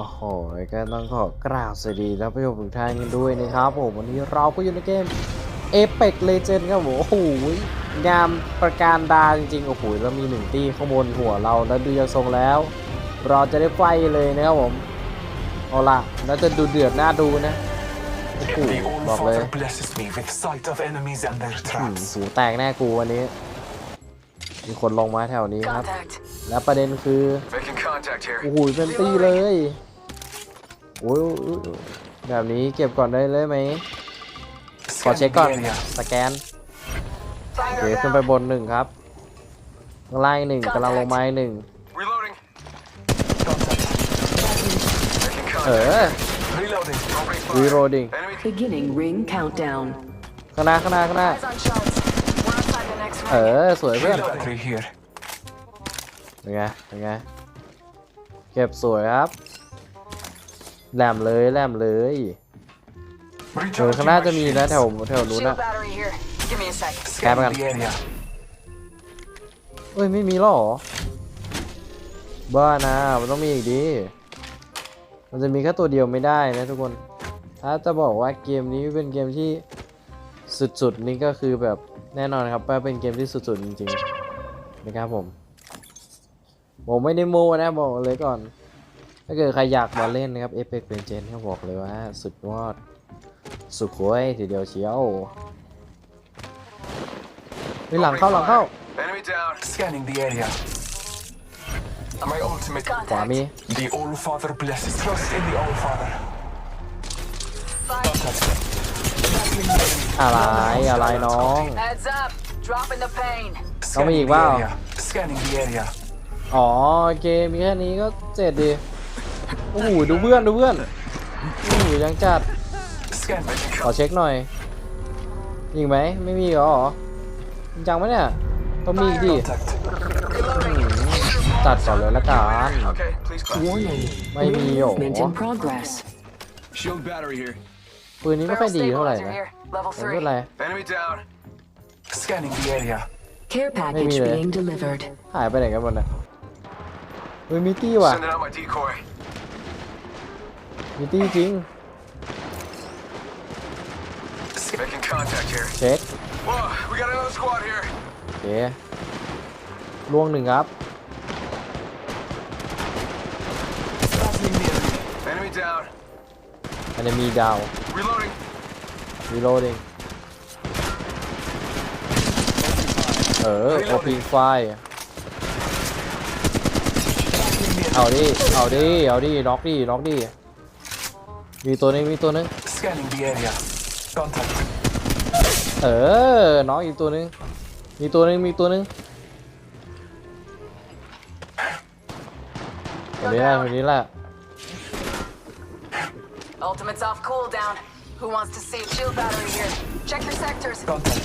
โอ้โหก็ต้องขอกราบสวัสดีท่านผู้ชมทุกท่านกันด้วยนะครับผมวันนี้เราก็อยู่ในเกม Apex Legends ครับผมโอ้โหงามประการดาจริงๆ โอ้โหแล้วมีหนึ่งตีข้างบนหัวเราแล้วดูยังทรงแล้ว เราจะได้ไฟเลยนะครับผม เอาล่ะแล้วจะดูเดือดน่าดูนะ โอ้โห The บอกเลย All-Father blesses me with sight of enemies and their หืม traps. หูแตกแน่กูวันนี้ มีคนลงมาแถวนี้ครับ Contact. แล้วประเด็นคือ Making contact here. โอ้โหเป็นตี้เลย โอ้ยแบบนี้เก็บก่อนได้เลยไหมขอ Scanning เช็คก่อน the area. สแกน Fire เดี๋ยวขึ้นไปบนหนึ่งครับข้างล่างอีกหนึ่งกำลังลงมาอีกหนึ่ง Reloading. Contact. Making เอ contact. อ Reloading. Opening รี fire. โรดิง Enemy. Beginning ring countdown. ข้างหน้าข้างหน้าข้างหน้า Eyes on shots. We're outside the next เอ ring. อสวยเพื่อน Reload battery here. เป็นไงเป็นไงเก็บสวยครับ แหลมเลยแหลมเลยเออ Recharging ข้างหน้าจะมี my นะแถว shields. แถวนู้น Shield นะ battery here. Give me a sec. Scanning the area. เอ้ยไม่มีหรอบ้านะมันต้องมีอีกดีมันจะมีแค่ตัวเดียวไม่ได้นะทุกคน ถ้าจะบอกว่าเกมนี้เป็นเกมที่สุดๆนี่ก็คือแบบแน่นอนครับว่าเป็นเกมที่สุดๆจริงๆนะครับผมผมไม่ได้โม้นะบอกเลยก่อน ถ้าเกิดใครอยากมาเล่นนะครับ Apex Legends ก็บอกเลยว่าสุดยอดสุดโค้ยทีเดียวเชียวมีหลังเข้าหลังเข้า Enemy down. Scanning the area. My ultimate. ขวามี The All-Father blesses. Trust in the All-Father. Fire. Contact. อะไรอะไรน้อง Heads up. Dropping the pain. Không có gì Scanning the quá à? area. Scanning the area. อ๋อโอเคมีแค่นี้ก็เจ็ดดี โอ้โหดูเพื่อนดูเพื่อนโอ้โหยังจัด Scan. ขอเช็คหน่อยยิงไหมไม่มีเหรอจริงจังไหมเนี่ยต้องมีอีกดิ Contact. จัดก่อนเลยละกัน Okay, please clap. Warning. May be Ring ổ. movement in progress. Shield battery here. ปืนนี้ไม่ค่อย Barrel ดีเท่าไหร่ stabilizer นะ here. Level แต่ไม่เป็น three. ไร Enemy down. Scanning the area. Care package Maybe, uh, being delivered. หายไปไหนกันหมดเนี่ยเฮ้ยมีตี้ว่ะ มีตี้จริง Making contact here. เช็ค Whoa, we got another squad here. โอเคล่วงหนึ่งครับ Enemy down. อันนี้มีดาว Reloading. reloading เออ opening fire เอาดิ เอาดิ เอาดิน็อกดิน็อกดิ มีตัวหนึงมีตัวหนึง Scanning the area. Contact. เออน็อกอีกตัวหนึง มีตัวหนึง มีตัวหนึงตัวนี้แหละตัวนี้แหละ Ultimate's off cooldown. Who wants to see shield battery here? Check your sectors. Contact.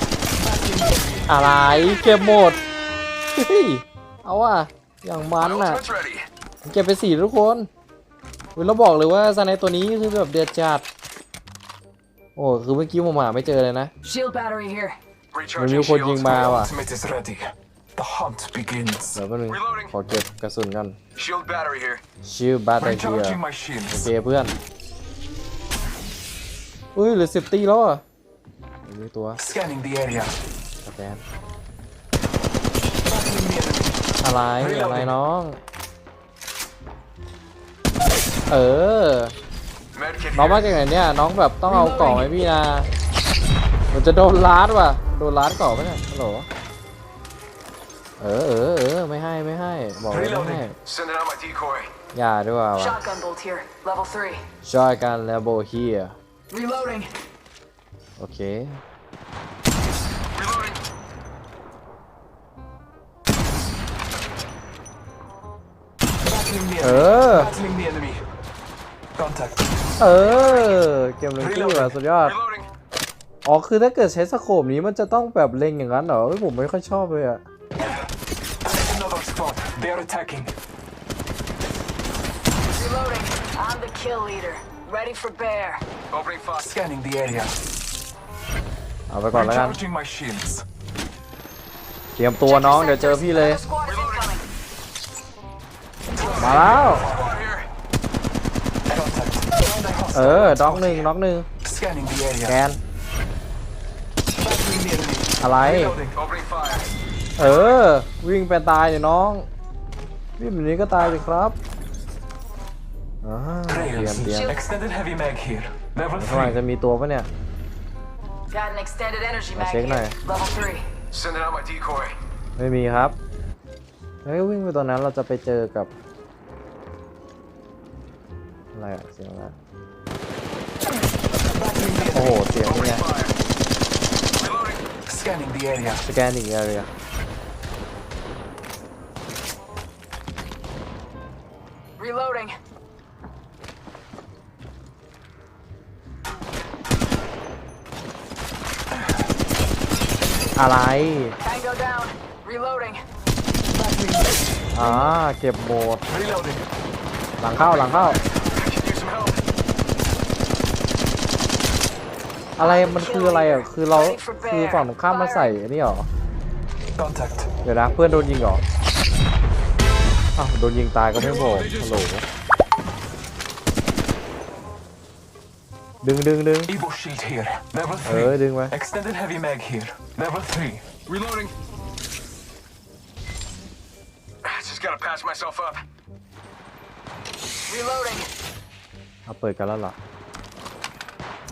อะไร เก็บหมดเฮ้ยเอาว่ะอย่างมัน My น่ะ ultimate's ready. เก็บไปสี่ทุกคน อุ๊ยเราบอกเลยว่าสไนตัวนี้คือแบบเดือดจัด โอ้คือเมื่อกี้ผมหาไม่เจอเลยนะ Shield battery here. มันมี Recharging คนยิง shields. มา My ว่ะ ultimate is ready. The hunt begins. เดี๋ยวแป๊บนึง Reloading ขอเก็บกระสุนกัน Shield battery here. ชิลบาตเตอร์เกีย Recharging my โอ shields. เคเพื่อนอุ้ยเหลือสิบตีแล้วอะมีตัว Scanning the area. สแกน Battling the enemy. อะไรอะไรน้อง เออ Medkit น้องมา here. จากไหนเนี่ย น้องแบบต้องเอากล่องให้พี่นะมันจะโดนล้าดว่ะ โดนล้าดกล่องไหมเนี่ยฮัลโหลเออเออเออไม่ให้ไม่ให้ บอกเลยไม่ให้ Sending out my decoy. อย่าด้วยว่ะ Shotgun bolt here. Level three. ช่วยกันแล้วโบเฮีย Reloading. โอเค Reloading. เอ Battling the enemy. อ Battling the enemy. Contact. เออ เกมเล่นที่ว่ะสุดยอด Reloading. อ๋อ คือถ้าเกิดใช้สโคปนี้มันจะต้องแบบเล็งอย่างนั้นเหรอเฮ้ยผมไม่ค่อยชอบเลยอะ Another squad. They are attacking. Reloading. I'm the kill leader. Ready for bear. Opening fire. Scanning the area. เอาไปก่อนแล้วกัน Recharging my shields. เตรียมตัวน้องเดี๋ยวเจอพี่เลย Another squad is incoming. มาแล้ว Squad here. เออด็อกหนึ่งด็อกหนึ่ง Scanning the แก area. น Battering the enemy. อะไร Reloading. Opening fire. เออ วิ่งไปตายเนี่ยน้องวิ่งแบบนี้ก็ตายเลยครับอ่าเตรียม Trails. เตรียม Extended heavy mag here. Level ข้างหลัง three. จะมีตัวปะเนี่ย Got an extended energy I'll mag check here. now. Level three. Sending out my decoy. ไม่มีครับเฮ้ยวิ่งไปตรงนั้นเราจะไปเจอกับ อะไรอะเสียงอะไร Battering the โอ้โห enemy. เสียงนี่ไง Opening fire. Reloading. Scanning the area. สแกนอีกแอเรีย Reloading. อะไร Tango down. Reloading. Battering the enemy. อ่าเก็บโหมด Reloading. หลังเข้าหลังเข้า อะไรมันคืออะไรอะคือเราคือฝั่งตรงข้ามมาใส่อันนี้เหรอ Contact. เดี๋ยวนะเพื่อนโดนยิงเหรออ้าวโดนยิงตายก็ไม่บอกฮัลโหลดึงดึงดึง Evo shield here. Level เออ three. ดึงไว้ Extended heavy mag here. Level three. Reloading. Just gotta patch myself up. Reloading. เอาเปิดกันแล้วเหรอ My ultimate is ready.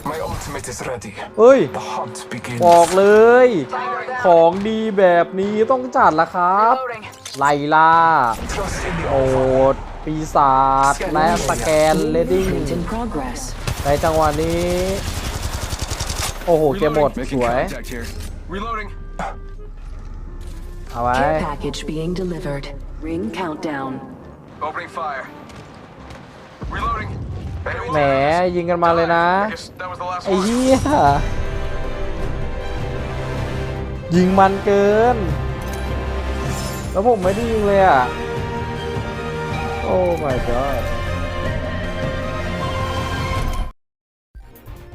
เฮ้ย The hunt begins. บอกเลย Tango down. ของดีแบบนี้ต้องจัดละครับ Reloading. ไลล่า Trust in the โอ Alpha. ดปีศาจและสแกนเลดดิ้ง Movement in progress. ในจังหวะนี้ โอ้โห เกมหมดส Making วย contact here. Reloading. เอาไว้ Care package being delivered. Ring countdown. Opening fire. Reloading. Enemy แหมยิงกันมาเลยนะ I guess that was the last ไอ้ one. เหี้ยยิงมันเกิน แล้วผมไม่ได้ยิงเลยอะ โอ้ my god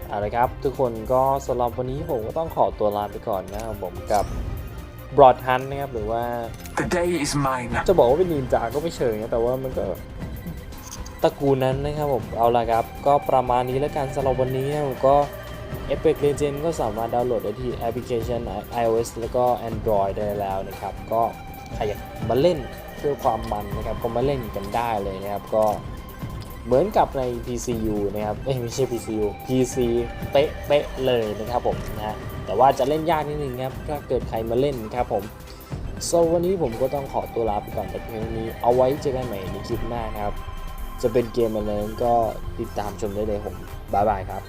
เอาละครับทุกคนก็สำหรับวันนี้ผมก็ต้องขอตัวลาไปก่อนนะครับผมกับบรอดฮันนะครับหรือว่า The day is mine. จะบอกว่าเป็นนินจาก็ไม่เชิงนะแต่ว่ามันก็ ตระกูลนั้นนะครับผมเอาละครับ ก็ประมาณนี้แล้วกันสำหรับวันนี้ผมก็ Epic Legend ก็สามารถดาวน์โหลดได้ที่แอปพลิเคชัน iOS แล้วก็ Android ได้แล้วนะครับ ก็ใครอยากมาเล่นเพื่อความมันนะครับก็มาเล่นกันได้เลยนะครับ ก็เหมือนกับใน PCU นะครับเอ้ยไม่ใช่ PCU PC เป๊ะเป๊ะเลยนะครับผมนะฮะแต่ว่าจะเล่นยากนิดนึงครับถ้าเกิดใครมาเล่นครับผมโซวันนี้ผมก็ต้องขอตัวลาไปก่อนแต่เพียงนี้เอาไว้เจอกันใหม่ในคลิปหน้าครับ จะเป็นเกมอะไรนั้นก็ติดตามชมได้เลยผมบ๊ายบายครับ